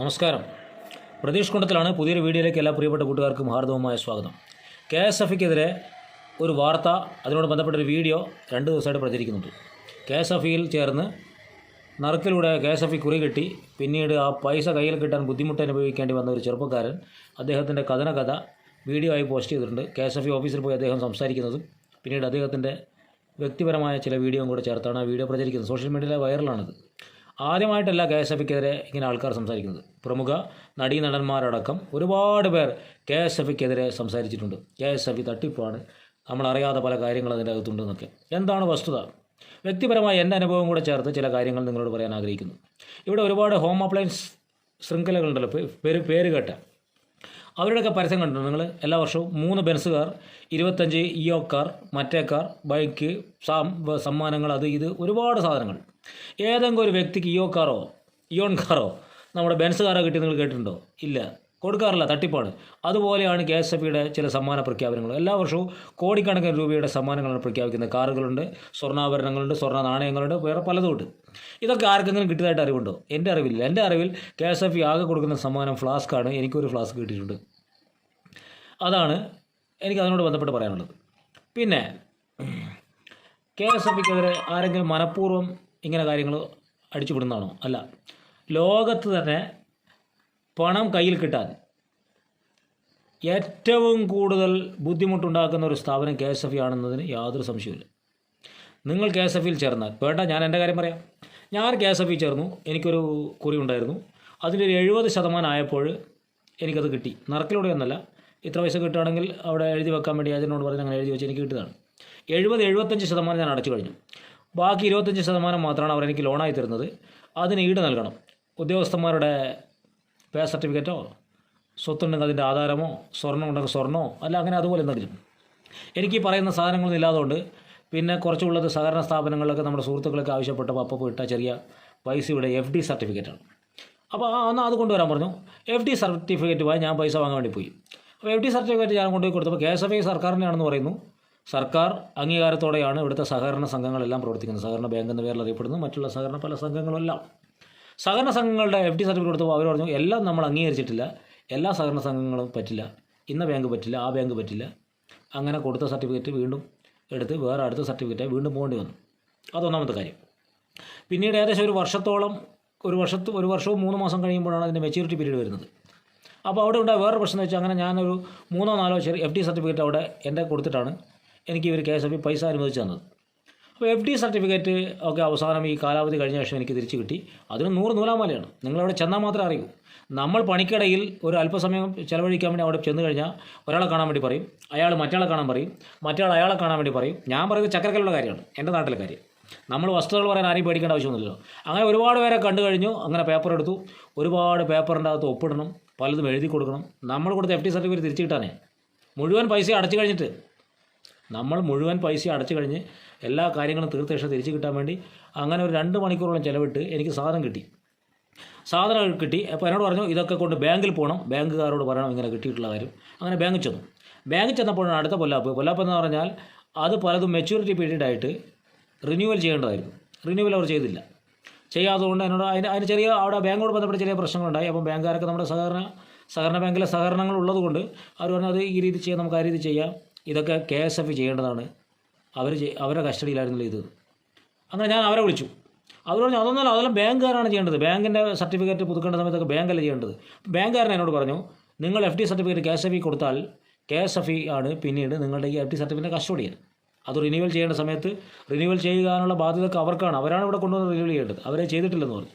നമസ്കാരം. പ്രതീഷ് കുണ്ടത്തിലാണ് പുതിയൊരു വീഡിയോയിലേക്ക് എല്ലാ പ്രിയപ്പെട്ട കൂട്ടുകാർക്കും ഹാർദവമായ സ്വാഗതം. കെ എസ് എഫിക്കെതിരെ ഒരു വാർത്ത അതിനോട് ബന്ധപ്പെട്ടൊരു വീഡിയോ രണ്ട് ദിവസമായിട്ട് പ്രചരിക്കുന്നുണ്ട്. കെ എസ് എഫിയിൽ ചേർന്ന് നറുക്കിലൂടെ കെ എസ് എഫ് ഇ കുറി കിട്ടി പിന്നീട് ആ പൈസ കയ്യിൽ കിട്ടാൻ ബുദ്ധിമുട്ട് അനുഭവിക്കേണ്ടി വന്ന ഒരു ചെറുപ്പക്കാരൻ അദ്ദേഹത്തിന്റെ കഥന കഥ വീഡിയോ ആയി പോസ്റ്റ് ചെയ്തിട്ടുണ്ട്. കെ എസ് എഫ് ഇ ഓഫീസിൽ പോയി അദ്ദേഹം സംസാരിക്കുന്നതും പിന്നീട് അദ്ദേഹത്തിന്റെ വ്യക്തിപരമായ ചില വീഡിയോയും കൂടെ ചേർത്താണ് ആ വീഡിയോ പ്രചരിക്കുന്നത്. സോഷ്യൽ മീഡിയയിലെ വൈറലാണിത്. ആദ്യമായിട്ടല്ല കെ എസ് എഫിക്കെതിരെ ഇങ്ങനെ ആൾക്കാർ സംസാരിക്കുന്നത്. പ്രമുഖ നടീ നടന്മാരടക്കം ഒരുപാട് പേർ കെ എസ് എഫിക്കെതിരെ സംസാരിച്ചിട്ടുണ്ട്. കെ എസ് എഫ് തട്ടിപ്പാണ്. നമ്മളറിയാതെ പല കാര്യങ്ങൾ അതിന്റെ അകത്തുണ്ടെന്നൊക്കെ. എന്താണ് വസ്തുത? വ്യക്തിപരമായ എന്റെ അനുഭവം കൂടെ ചേർത്ത് ചില കാര്യങ്ങൾ നിങ്ങളോട് പറയാൻ ആഗ്രഹിക്കുന്നു. ഇവിടെ ഒരുപാട് ഹോം അപ്ലയൻസ് ശൃംഖലകളുണ്ടല്ലോ. പേര് പേര് കേട്ട അവരുടെയൊക്കെ പരസ്യം കണ്ടിട്ടുണ്ട് നിങ്ങൾ? എല്ലാ വർഷവും മൂന്ന് ബെൻസുകാർ ഇരുപത്തഞ്ച് ഇയോ കാർ മറ്റേ കാർ ബൈക്ക് സമ്മാനങ്ങൾ അത് ഇത് ഒരുപാട് സാധനങ്ങൾ. ഏതെങ്കിലും ഒരു വ്യക്തിക്ക് ഇയോ കാറോ ഇയോൺ കാറോ നമ്മുടെ ബെൻസ് കാറോ കിട്ടി നിങ്ങൾ കേട്ടിട്ടുണ്ടോ? ഇല്ല. കൊടുക്കാറില്ല തട്ടിപ്പാണ്. അതുപോലെയാണ് കെ എസ് എഫ് ഇയുടെ ചില സമ്മാന പ്രഖ്യാപനങ്ങൾ എല്ലാ വർഷവും കോടിക്കണക്കിന് രൂപയുടെ സമ്മാനങ്ങളാണ് പ്രഖ്യാപിക്കുന്നത്. കാറുകളുണ്ട് സ്വർണാഭരണങ്ങളുണ്ട് സ്വർണ നാണയങ്ങളുണ്ട് വേറെ പലതുമുണ്ട് ഇതൊക്കെ ആർക്കെങ്കിലും കിട്ടിയതായിട്ട് അറിവുണ്ടോ? എന്റെ അറിവില്ല എന്റെ അറിവിൽ കെ എസ് എഫ് ആകെ കൊടുക്കുന്ന സമ്മാനം ഫ്ലാസ്ക്കാണ്. എനിക്കൊരു ഫ്ലാസ്ക് കിട്ടിയിട്ടുണ്ട്. അതാണ് എനിക്ക് അതിനോട് ബന്ധപ്പെട്ട് പറയാനുള്ളത്. പിന്നെ കെ എസ് എഫ് ഇക്കെതിരെ ആരെങ്കിലും മനഃപൂർവം ഇങ്ങനെ കാര്യങ്ങൾ അടിച്ചുവിടുന്നതാണോ അല്ല. ലോകത്ത് തന്നെ പണം കയ്യിൽ കിട്ടാൻ ഏറ്റവും കൂടുതൽ ബുദ്ധിമുട്ടുണ്ടാക്കുന്ന ഒരു സ്ഥാപനം കെ എസ് എഫ് ആണെന്നതിന് യാതൊരു സംശയമില്ല നിങ്ങൾ കെ എസ് എഫിൽ ചേർന്നാൽ. വേണ്ട ഞാൻ എന്റെ കാര്യം പറയാം. ഞാൻ കെ എസ് എഫിൽ ചേർന്നു. എനിക്കൊരു കുറി ഉണ്ടായിരുന്നു. അതിന്റെ ഒരു എഴുപത് ശതമാനം ആയപ്പോൾ എനിക്കത് കിട്ടി. നറക്കിലൂടെ ഒന്നല്ല. ഇത്ര പൈസ കിട്ടുകയാണെങ്കിൽ അവിടെ എഴുതി വെക്കാൻ വേണ്ടി അതിനോട് പറഞ്ഞ് അങ്ങനെ എഴുതി വെച്ച് എനിക്ക് കിട്ടിയതാണ് എഴുപത് എഴുപത്തഞ്ച് ശതമാനം ഞാൻ അടച്ചു കഴിഞ്ഞു. ബാക്കി ഇരുപത്തഞ്ച് ശതമാനം മാത്രമാണ് അവർ എനിക്ക് ലോണായി തരുന്നത്. അതിന് ഈട് നൽകണം. ഉദ്യോഗസ്ഥന്മാരുടെ പേ സർട്ടിഫിക്കറ്റോ സ്വത്തുണ്ടെങ്കിൽ അതിന്റെ ആധാരമോ സ്വർണം ഉണ്ടെങ്കിൽ സ്വർണമോ? അല്ല അങ്ങനെ അതുപോലെ എന്തെങ്കിലും? എനിക്ക് പറയുന്ന സാധനങ്ങളൊന്നും ഇല്ലാത്തതുകൊണ്ട് പിന്നെ കുറച്ചുള്ളത് സഹകരണ സ്ഥാപനങ്ങളിലൊക്കെ നമ്മുടെ സുഹൃത്തുക്കളൊക്കെ ആവശ്യപ്പെട്ടപ്പോൾ അപ്പോൾ ഇട്ട ചെറിയ പൈസ പൈസയുടെ എഫ് ഡി സർട്ടിഫിക്കറ്റാണ് അപ്പോൾ ആ എന്നാൽ അത് കൊണ്ടുവരാൻ പറഞ്ഞു. എഫ് ഡി സർട്ടിഫിക്കറ്റുമായി ഞാൻ പൈസ വാങ്ങാൻ വേണ്ടി പോയി. അപ്പോൾ എഫ് ഡി സർട്ടിഫിക്കറ്റ് ഞാൻ കൊണ്ടുപോയി കൊടുത്തപ്പോൾ കെ എസ് എഫ് ഐ സർക്കാരിനെയാണെന്ന് പറയുന്നു. സർക്കാർ അംഗീകാരത്തോടെയാണ് ഇവിടുത്തെ സഹകരണ സംഘങ്ങളെല്ലാം പ്രവർത്തിക്കുന്നത്. സഹകരണ ബാങ്ക് എന്ന പേരിൽ അറിയപ്പെടുന്നു. മറ്റുള്ള സഹകരണ പല സംഘങ്ങളെല്ലാം. സഹകരണ സംഘങ്ങളുടെ എഫ് ഡി സർട്ടിഫിക്കറ്റ് കൊടുത്തപ്പോൾ അവർ പറഞ്ഞു എല്ലാം നമ്മൾ അംഗീകരിച്ചിട്ടില്ല. എല്ലാ സഹകരണ സംഘങ്ങളും പറ്റില്ല. ഇന്ന ബാങ്ക് പറ്റില്ല ആ ബാങ്ക് പറ്റില്ല. അങ്ങനെ കൊടുത്ത സർട്ടിഫിക്കറ്റ് വീണ്ടും എടുത്ത് വേറെ അടുത്ത സർട്ടിഫിക്കറ്റായി വീണ്ടും പോകേണ്ടി വന്നു. അതൊന്നാമത്തെ കാര്യം. പിന്നീട് ഏകദേശം ഒരു വർഷത്തോളം ഒരു വർഷത്ത് ഒരു വർഷവും മൂന്ന് മാസം കഴിയുമ്പോഴാണ് അതിന്റെ മെച്യൂരിറ്റി പീരീഡ് വരുന്നത്. അപ്പോൾ അവിടെ ഉണ്ടായ വേറെ പ്രശ്നം എന്ന് വെച്ചാൽ അങ്ങനെ ഞാനൊരു മൂന്നോ നാലോ ചെറിയ എഫ് ഡി സർട്ടിഫിക്കറ്റ് അവിടെ എന്റെ കൊടുത്തിട്ടാണ് എനിക്ക് ഇവർ കെ എസ് എഫ് പൈസ അനുവദിച്ചു തന്നത്. അപ്പോൾ എഫ് ഡി സർട്ടിഫിക്കറ്റ് ഒക്കെ അവസാനം ഈ കാലാവധി കഴിഞ്ഞ ശേഷം എനിക്ക് തിരിച്ചു കിട്ടി. അതിന് നൂറ് നൂലാമാലയാണ്. നിങ്ങളവിടെ ചെന്നാൽ മാത്രമേ അറിയൂ. നമ്മൾ പണിക്കിടയിൽ ഒരു അല്പസമയം ചിലവഴിക്കാൻ വേണ്ടി അവിടെ ചെന്ന് കഴിഞ്ഞാൽ ഒരാളെ കാണാൻ വേണ്ടി പറയും അയാൾ മറ്റയാളെ കാണാൻ പറയും മറ്റയാൾ അയാളെ കാണാൻ വേണ്ടി പറയും. ഞാൻ പറയുന്നത് ചക്കരക്കലുള്ള കാര്യമാണ് എന്റെ നാട്ടിലെ കാര്യം. നമ്മൾ വസ്തുതകൾ പറയാൻ ആരെയും പേടിക്കേണ്ട ആവശ്യമൊന്നുമില്ലല്ലോ. അങ്ങനെ ഒരുപാട് പേരെ കണ്ടു കഴിഞ്ഞു അങ്ങനെ പേപ്പർ എടുത്തു. ഒരുപാട് പേപ്പറിന്റെ അകത്ത് ഒപ്പിടണം പലതും എഴുതി കൊടുക്കണം. നമ്മൾ കൊടുത്ത എഫ് ഡി സർട്ടിഫിക്കറ്റ് തിരിച്ചു കിട്ടാനേ? മുഴുവൻ പൈസ അടച്ചു കഴിഞ്ഞിട്ട്? നമ്മൾ മുഴുവൻ പൈസ അടച്ചു കഴിഞ്ഞ് എല്ലാ കാര്യങ്ങളും തീർത്ത ശേഷം തിരിച്ചു കിട്ടാൻ വേണ്ടി അങ്ങനെ ഒരു രണ്ട് മണിക്കൂറോളം ചിലവിട്ട് എനിക്ക് സാധനം കിട്ടി. സാധനം കിട്ടി. അപ്പോൾ എന്നോട് പറഞ്ഞു ഇതൊക്കെ കൊണ്ട് ബാങ്കിൽ പോകണം ബാങ്കുകാരോട് പറയണം ഇങ്ങനെ കിട്ടിയിട്ടുള്ള കാര്യം. അങ്ങനെ ബാങ്കിൽ ചെന്നു. ബാങ്കിൽ ചെന്നപ്പോഴാണ് അടുത്ത പൊല്ലാപ്പ്. പൊല്ലാപ്പ് എന്ന് പറഞ്ഞാൽ അത് പലതും മെച്യൂരിറ്റി പീരീഡ് ആയിട്ട് റിന്യൂവൽ ചെയ്യേണ്ടതായിരുന്നു. റിന്യൂവൽ അവർ ചെയ്തില്ല. ചെയ്യാത്തതുകൊണ്ട് എന്നോട് അതിന് അതിന് ചെറിയ അവിടെ ബാങ്കോട് ബന്ധപ്പെട്ട് ചെറിയ പ്രശ്നങ്ങളുണ്ടായി. അപ്പം ബാങ്കുകാരൊക്കെ നമ്മുടെ സഹകരണ സഹകരണ ബാങ്കിലെ സഹകരണങ്ങൾ ഉള്ളതുകൊണ്ട് അവർ പറഞ്ഞു അത് ഈ രീതി ചെയ്യാം നമുക്ക് ആ രീതി ചെയ്യാം. ഇതൊക്കെ കെ എസ് എഫ് ചെയ്യേണ്ടതാണ്. അവർ അവരുടെ കസ്റ്റഡിയിലായിരുന്നു ഇത്. അങ്ങനെ ഞാൻ അവരെ വിളിച്ചു. അവർ പറഞ്ഞു അതൊന്നുമല്ല അതെല്ലാം ബാങ്കുകാരാണ് ചെയ്യേണ്ടത്. ബാങ്കിന്റെ സർട്ടിഫിക്കറ്റ് പുതുക്കേണ്ട സമയത്തൊക്കെ ബാങ്കല്ല ചെയ്യേണ്ടത്. ബാങ്കുകാരൻ എന്നോട് പറഞ്ഞു നിങ്ങൾ F D certificate K S F E കൊടുത്താൽ കെ എസ് എഫ് ഇ ആണ് പിന്നീട് നിങ്ങളുടെ ഈ എഫ് ഡി സർട്ടിഫിക്കറ്റ് കസ്റ്റോഡിയൻ. അത് റിന്യൂവൽ ചെയ്യേണ്ട സമയത്ത് റിന്യൂവൽ ചെയ്യാനുള്ള ബാധ്യത അവർക്കാണ്. അവരാണ് ഇവിടെ കൊണ്ടുവന്ന് റിന്യൂവൽ ചെയ്യേണ്ടത്. അവരെ ചെയ്തിട്ടില്ലെന്ന് പറഞ്ഞു.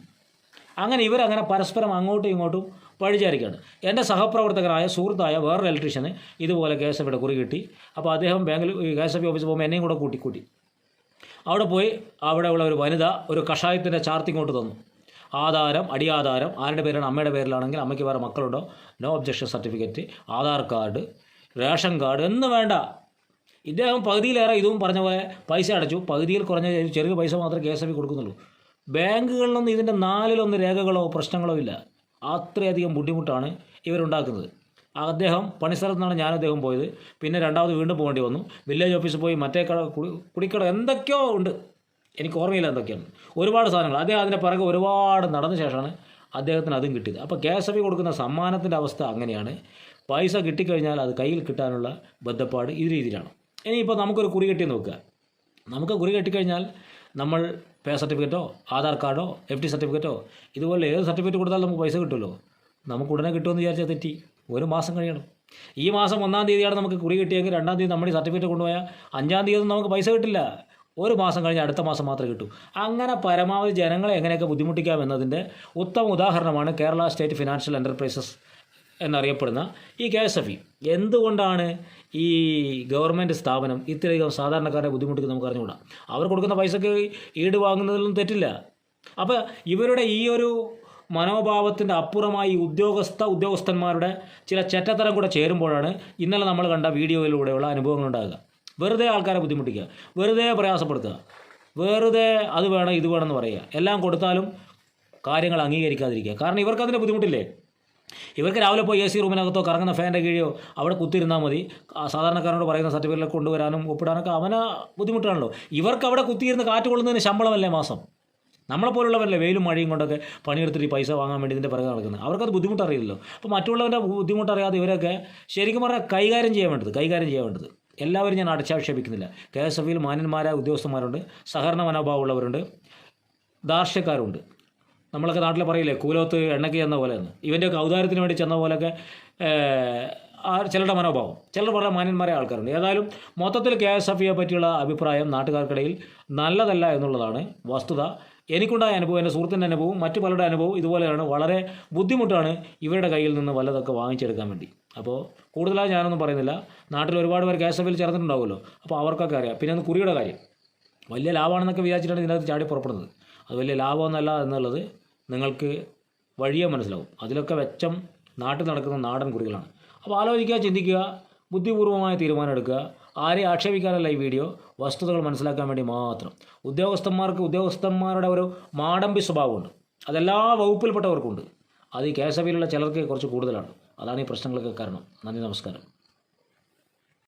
അങ്ങനെ ഇവരങ്ങനെ പരസ്പരം അങ്ങോട്ടും ഇങ്ങോട്ടും പഴിചാരിക്കുകയാണ് എന്റെ സഹപ്രവർത്തകരായ സുഹൃത്തായ വേറൊരു ഇലക്ട്രീഷ്യന് ഇതുപോലെ കെ എസ് എഫിയുടെ കുറി കിട്ടി. അപ്പോൾ അദ്ദേഹം ബാങ്കിൽ കെ എസ് എഫ് ഓഫീസിൽ പോകുമ്പോൾ എന്നെയും കൂടെ കൂട്ടി കൂട്ടി. അവിടെ പോയി അവിടെ ഉള്ള ഒരു വനിത ഒരു കഷായത്തിന്റെ ചാർത്തി ഇങ്ങോട്ട് തന്നു. ആധാരം അടിയാധാരം ആരുടെ പേരാണ് അമ്മയുടെ പേരിലാണെങ്കിൽ അമ്മയ്ക്ക് വേറെ മക്കളുണ്ടോ? No objection certificate Aadhaar card ration card എന്ന് വേണ്ട. ഇദ്ദേഹം പകുതിയിലേറെ ഇതും പറഞ്ഞ പോലെ പൈസ അടച്ചു. പകുതിയിൽ കുറഞ്ഞ ചെറിയ പൈസ മാത്രമേ കെ എസ് എഫ് കൊടുക്കുന്നുള്ളൂ. ബാങ്കുകളിലൊന്നും ഇതിന്റെ നാലിലൊന്ന് രേഖകളോ പ്രശ്നങ്ങളോ ഇല്ല. അത്രയധികം ബുദ്ധിമുട്ടാണ് ഇവരുണ്ടാക്കുന്നത്. അദ്ദേഹം പണിസ്ഥലത്ത് നിന്നാണ് ഞാൻ അദ്ദേഹം പോയത്. പിന്നെ രണ്ടാമത് വീണ്ടും പോകേണ്ടി വന്നു. വില്ലേജ് ഓഫീസിൽ പോയി മറ്റേ കട കുടി കുടിക്കട എന്തൊക്കെയോ ഉണ്ട്. എനിക്ക് ഓർമ്മയില്ല എന്തൊക്കെയാണ്. ഒരുപാട് സാധനങ്ങൾ. അദ്ദേഹം അതിന്റെ പിറകെ ഒരുപാട് നടന്ന ശേഷമാണ് അദ്ദേഹത്തിന് അതും കിട്ടിയത്. അപ്പോൾ കെ എസ് എഫ് കൊടുക്കുന്ന സമ്മാനത്തിന്റെ അവസ്ഥ അങ്ങനെയാണ്. പൈസ കിട്ടിക്കഴിഞ്ഞാൽ അത് കയ്യിൽ കിട്ടാനുള്ള ബന്ധപ്പാട് ഈ രീതിയിലാണ്. ഇനിയിപ്പോൾ നമുക്കൊരു കുറി കെട്ടി നോക്കുക. നമുക്ക് കുറി കെട്ടിക്കഴിഞ്ഞാൽ നമ്മൾ പേ സർട്ടിഫിക്കറ്റോ ആധാർ കാർഡോ എഫ് ടി സർട്ടിഫിക്കറ്റോ ഇതുപോലെ ഏത് സർട്ടിഫിക്കറ്റ് കൊടുത്താലും നമുക്ക് പൈസ കിട്ടുമല്ലോ. നമുക്ക് ഉടനെ കിട്ടുമെന്ന് വിചാരിച്ചാൽ തെറ്റി. ഒരു മാസം കഴിയണം. ഈ മാസം ഒന്നാം തീയതിയാണ് നമുക്ക് കുറി കിട്ടിയെങ്കിൽ രണ്ടാം തീയതി നമ്മുടെ സർട്ടിഫിക്കറ്റ് കൊണ്ടുപോയാൽ അഞ്ചാം തീയതി നമുക്ക് പൈസ കിട്ടില്ല. ഒരു മാസം കഴിഞ്ഞ് അടുത്ത മാസം മാത്രമേ കിട്ടൂ. അങ്ങനെ പരമാവധി ജനങ്ങളെ എങ്ങനെയൊക്കെ ബുദ്ധിമുട്ടിക്കാം എന്നതിന്റെ ഉത്തമ ഉദാഹരണമാണ് കേരള സ്റ്റേറ്റ് ഫിനാൻഷ്യൽ എന്റർപ്രൈസസ് എന്നറിയപ്പെടുന്ന ഈ കെ എസ് എഫ് ഇ എന്തുകൊണ്ടാണ് ഈ ഗവൺമെന്റ് സ്ഥാപനം ഇത്രയധികം സാധാരണക്കാരെ ബുദ്ധിമുട്ടിക്ക് നമുക്ക് അറിഞ്ഞുകൂടാ? അവർ കൊടുക്കുന്ന പൈസക്ക് ഈട് വാങ്ങുന്നതിലൊന്നും തെറ്റില്ല. അപ്പോൾ ഇവരുടെ ഈ ഒരു മനോഭാവത്തിന്റെ അപ്പുറമായി ഉദ്യോഗസ്ഥ ഉദ്യോഗസ്ഥന്മാരുടെ ചില ചെറ്റത്തരം കൂടെ ചേരുമ്പോഴാണ് ഇന്നലെ നമ്മൾ കണ്ട വീഡിയോയിലൂടെയുള്ള അനുഭവങ്ങൾ ഉണ്ടാകുക. വെറുതെ ആൾക്കാരെ ബുദ്ധിമുട്ടിക്കുക. വെറുതെ പ്രയാസപ്പെടുത്തുക. വെറുതെ അത് വേണം ഇത് വേണമെന്ന് പറയുക. എല്ലാം കൊടുത്താലും കാര്യങ്ങൾ അംഗീകരിക്കാതിരിക്കുക. കാരണം ഇവർക്ക് അതിന്റെ ബുദ്ധിമുട്ടില്ലേ? ഇവർക്ക് രാവിലെ പോയി എ സി റൂമിനകത്തോ കറങ്ങുന്ന ഫാന്റെ കീഴോ അവിടെ കുത്തിരുന്നാൽ മതി. സാധാരണക്കാരനോട് പറയുന്ന സർട്ടിഫിക്കറ്റിൽ കൊണ്ടുവരാനും ഒപ്പിടാനൊക്കെ അവന് ബുദ്ധിമുട്ടാണല്ലോ. ഇവർക്ക് അവിടെ കുത്തിയിരുന്ന് കാറ്റ് കൊള്ളുന്നതിന് ശമ്പളമല്ലേ മാസം? നമ്മളെപ്പോലുള്ളവരല്ലേ വെയിലും മഴയും കൊണ്ടൊക്കെ പണിയെടുത്തിട്ട് ഈ പൈസ വാങ്ങാൻ വേണ്ടി ഇതിന്റെ പിറകെ നടക്കുന്നത്? അവർക്കത് ബുദ്ധിമുട്ടറിയില്ലല്ലോ. അപ്പോൾ മറ്റുള്ളവരുടെ ബുദ്ധിമുട്ടറിയാതെ ഇവരൊക്കെ ശരിക്കും പറഞ്ഞാൽ കൈകാര്യം ചെയ്യാൻ വേണ്ടത് കൈകാര്യം ചെയ്യാൻ വേണ്ടത്. എല്ലാവരും ഞാൻ അടച്ചാക്ഷേപിക്കുന്നില്ല. കെ എസ് എഫ് ഇയിൽ മാന്യന്മാരായ ഉദ്യോഗസ്ഥന്മാരുണ്ട് സഹകരണ മനോഭാവമുള്ളവരുണ്ട് ദാർഷ്ട്യക്കാരുണ്ട് നമ്മളൊക്കെ നാട്ടിൽ പറയില്ലേ കൂലോത്ത് എണ്ണയ്ക്ക് ചെന്ന എന്ന് ഇവന്റെയൊക്കെ ഔദാര്യത്തിന് വേണ്ടി ചെന്ന പോലെയൊക്കെ ചിലരുടെ മനോഭാവം. ചിലർ വളരെ മാന്യന്മാരായ ആൾക്കാരുണ്ട്. ഏതായാലും മൊത്തത്തിൽ കെ എസ് എഫ് ഇയെ പറ്റിയുള്ള അഭിപ്രായം നാട്ടുകാർക്കിടയിൽ നല്ലതല്ല എന്നുള്ളതാണ് വസ്തുത. എനിക്കുണ്ടായ അനുഭവം എന്റെ സുഹൃത്തിന്റെ അനുഭവവും മറ്റു പലരുടെ അനുഭവവും ഇതുപോലെയാണ്. വളരെ ബുദ്ധിമുട്ടാണ് ഇവരുടെ കയ്യിൽ നിന്ന് വല്ലതൊക്കെ വാങ്ങിച്ചെടുക്കാൻ വേണ്ടി. അപ്പോൾ കൂടുതലായി ഞാനൊന്നും പറയുന്നില്ല. നാട്ടിൽ ഒരുപാട് പേർ കെ എസ് എഫിൽ ചേർന്നിട്ടുണ്ടാവുമല്ലോ. അപ്പോൾ അവർക്കൊക്കെ അറിയാം. പിന്നെ ഒന്ന് കുറിയുടെ കാര്യം. വലിയ ലാഭമാണെന്നൊക്കെ വിചാരിച്ചിട്ടാണ് ഇതിനകത്ത് ചാടി പുറപ്പെടുന്നത്. അത് വലിയ ലാഭമൊന്നുമല്ല എന്നുള്ളത് നിങ്ങൾക്ക് വഴിയേ മനസ്സിലാവും. അതിലൊക്കെ വെച്ചം നാട്ടിൽ നടക്കുന്ന നാടൻ കുറികളാണ്. അപ്പോൾ ആലോചിക്കുക ചിന്തിക്കുക ബുദ്ധിപൂർവമായ തീരുമാനം എടുക്കുക. ആരെയും ആക്ഷേപിക്കാനല്ല ഈ വീഡിയോ? വസ്തുതകൾ മനസ്സിലാക്കാൻ വേണ്ടി മാത്രം. ഉദ്യോഗസ്ഥന്മാർക്ക് ഉദ്യോഗസ്ഥന്മാരുടെ ഒരു മാടമ്പി സ്വഭാവമുണ്ട്. അതെല്ലാ വകുപ്പിൽപ്പെട്ടവർക്കുണ്ട്. അത് ഈ കെ എസ് എഫ് ചിലർക്ക് കുറച്ച് കൂടുതലാണ്. അതാണ് ഈ പ്രശ്നങ്ങൾക്ക് കാരണം. നന്ദി നമസ്കാരം.